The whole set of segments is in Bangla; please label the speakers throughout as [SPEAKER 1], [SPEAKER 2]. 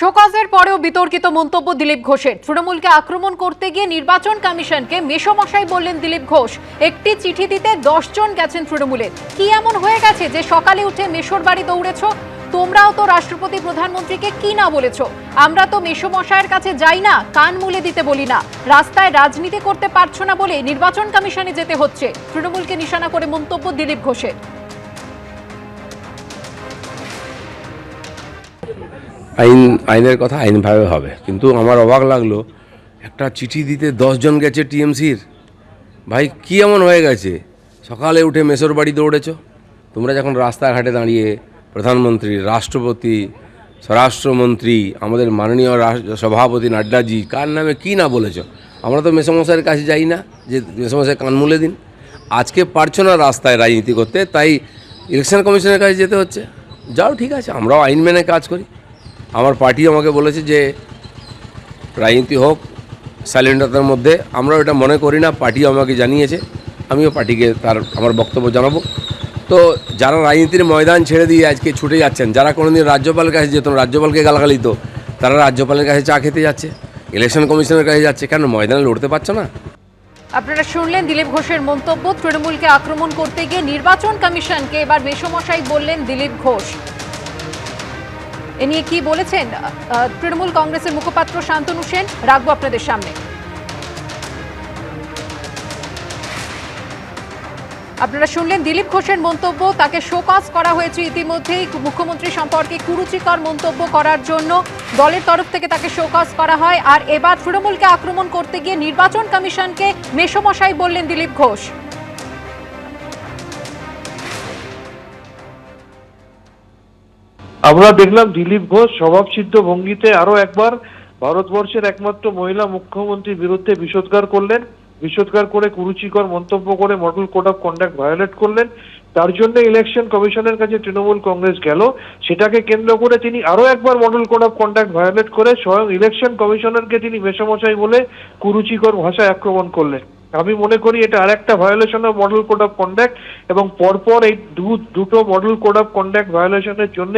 [SPEAKER 1] শোকজের পরেও বিতর্কিত মন্তব্য দিলীপ ঘোষের। তৃণমূলকে আক্রমণ করতে গিয়ে নির্বাচন কমিশনকে মেষমশাই বললেন দিলীপ ঘোষ। একটি চিঠি দিতে জন গেছেন তৃণমূলের কি এমন হয়ে গেছে যে সকালে উঠে মেশোর বাড়ি দৌড়েছ? তোমরাও তো রাষ্ট্রপতি প্রধানমন্ত্রীকে কি না বলেছ? আমরা তো মেষমশাইয়ের কাছে যাই না, কান মুলে দিতে বলি না। রাস্তায় রাজনীতি করতে পারছ না বলে নির্বাচন কমিশনে যেতে হচ্ছে। তৃণমূলকে নিশানা করে মন্তব্য দিলীপ ঘোষের।
[SPEAKER 2] আইন, আইনের কথা আইনভাবে হবে। কিন্তু আমার অবাক লাগল, একটা চিঠি দিতে দশজন গেছে টিএমসির। ভাই, কি এমন হয়ে গেছে? সকালে উঠে মেসোর বাড়ি দৌড়েছ? তোমরা যখন রাস্তাঘাটে দাঁড়িয়ে প্রধানমন্ত্রী, রাষ্ট্রপতি, স্বরাষ্ট্রমন্ত্রী, আমাদের মাননীয় সভাপতি নাড্ডাজি, কার নামে কি না বলেছ? আমরা তো মেসমশাইয়ের কাছে যাই না, যে মেসমশাই কান মুলে দিন। আজকে পারছ না রাস্তায় রাজনীতি করতে, তাই ইলেকশন কমিশনের কাছে যেতে হচ্ছে। যাও, ঠিক আছে, আমরাও আইন মেনে কাজ করি। আমার পার্টি আমাকে বলেছে যে, রাজনীতি হোক সাইলেন্টতার মধ্যে, আমরাও এটা মনে করি না পার্টি আমাকে জানিয়েছে, আমিও পার্টিকে তার, আমার বক্তব্য জানাব। তো যারা রাজনীতির ময়দান ছেড়ে দিয়ে আজকে ছুটে যাচ্ছেন, যারা কোনোদিন রাজ্যপালের কাছে যেত রাজ্যপালকে গালাগালি তারা রাজ্যপালের কাছে চা খেতে যাচ্ছে, ইলেকশন কমিশনের কাছে যাচ্ছে, কেন ময়দানে লড়তে পারছে না?
[SPEAKER 1] আপনারা শুনলেন দিলীপ ঘোষের মন্তব্য, তৃণমূলকে আক্রমণ করতে গিয়ে নির্বাচন কমিশনকে এবার মেষমশাই বললেন দিলীপ ঘোষ। এ নিয়ে কি বলেছেন? তৃণমূল কংগ্রেসের মুখপাত্র শান্তনু সেন, রাখব আপনাদের সামনে। আপনারা শুনলেন দিলীপ ঘোষের মন্তব্য, তাকে শোকজ করা হয়েছে ইতিমধ্যেই। মুখ্যমন্ত্রী সম্পর্কে কুরুচিকর মন্তব্য করার জন্য দলের তরফ থেকে তাকে শোকজ করা হয়। আর এবার তৃণমূলকে আক্রমণ করতে গিয়ে নির্বাচন কমিশনকে মেষমশাই বললেন দিলীপ ঘোষ।
[SPEAKER 3] আমরা দেখলাম দিলীপ ঘোষ স্বভাবসিদ্ধ ভঙ্গিতে আরও একবার ভারতবর্ষের একমাত্র মহিলা মুখ্যমন্ত্রীর বিরুদ্ধে বিষোদ্গার করলেন। বিষোদ্গার করে কুরুচিকর মন্তব্য করে model code of conduct violate করলেন। তার জন্য ইলেকশন কমিশনের কাছে তৃণমূল কংগ্রেস গেল। সেটাকে কেন্দ্র করে তিনি আরও একবার model code of conduct violate করে স্বয়ং ইলেকশন কমিশনারকে তিনি মেশামশাই বলে কুরুচিকর ভাষায় আক্রমণ করলেন। আমি মনে করি এটা আর একটা violation of model code of conduct এবং পরপর এই দুটো মডেল কোড অফ কন্ডাক্ট ভায়োলেশনের জন্য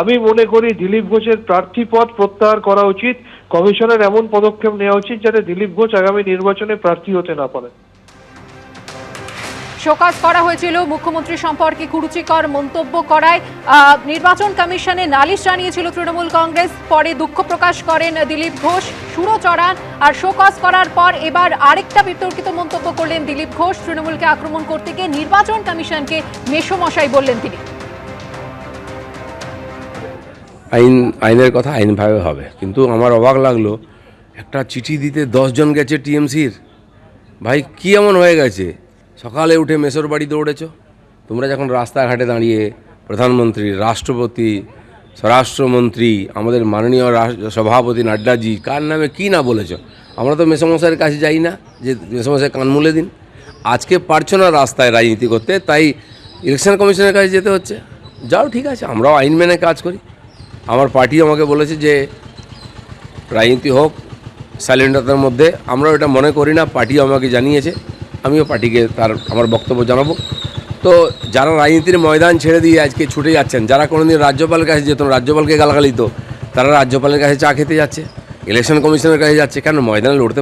[SPEAKER 3] আমি মনে করি দিলীপ ঘোষের প্রার্থী পদ প্রত্যাহার করা উচিত। কমিশনের এমন পদক্ষেপ নেওয়া উচিত যাতে দিলীপ ঘোষ আগামী নির্বাচনে প্রার্থী হতে না পারে।
[SPEAKER 1] শোকজ করা হয়েছিল। মুখ্যমন্ত্রী সম্পর্কে কুরুচিকর মন্তব্য করায় নির্বাচন কমিশনে নালিশ জানিয়েছিল তৃণমূল কংগ্রেস। পরে দুঃখ প্রকাশ করেন দিলীপ ঘোষ সুরো চড়ান। আর শোকজ করার পর এবার আরেকটা বিতর্কিত মন্তব্য করলেন দিলীপ ঘোষ। তৃণমূলকে আক্রমণ করতে গিয়ে নির্বাচন কমিশনকে মেষমশাই বললেন তিনি।
[SPEAKER 2] আইন, আইনের কথা আইনভাবে হবে। কিন্তু আমার অবাক লাগল, একটা চিঠি দিতে দশজন গেছে টিএমসির। ভাই, কি এমন হয়ে গেছে? সকালে উঠে মেসোর বাড়ি দৌড়েছ? তোমরা যখন রাস্তাঘাটে দাঁড়িয়ে প্রধানমন্ত্রী, রাষ্ট্রপতি, স্বরাষ্ট্রমন্ত্রী, আমাদের মাননীয় সভাপতি নাড্ডাজি, কার নামে কি না বলেছ? আমরা তো মেসমশাইয়ের কাছে যাই না, যে মেসমশাই কান মুলে দিন। আজকে পারছ না রাস্তায় রাজনীতি করতে, তাই ইলেকশন কমিশনের কাছে যেতে হচ্ছে। যাও, ঠিক আছে, আমরাও আইন মেনে কাজ করি। আমার পার্টি আমাকে বলেছে যে, রাজনীতি হোক সাইলেন্টতার মধ্যে, আমরাও এটা মনে করি না পার্টি আমাকে জানিয়েছে। আমিও পার্টিকে তার আমার বক্তব্য জানাব। তো যারা রাজনীতির ময়দান ছেড়ে দিয়ে আজকে ছুটে যাচ্ছেন, যারা কোনোদিন রাজ্যপালের কাছে যেত রাজ্যপালকে গালাগালি তো তারা রাজ্যপালের কাছে চা খেতে যাচ্ছে ইলেকশন কমিশনের কাছে যাচ্ছে, কেন ময়দানে লড়তে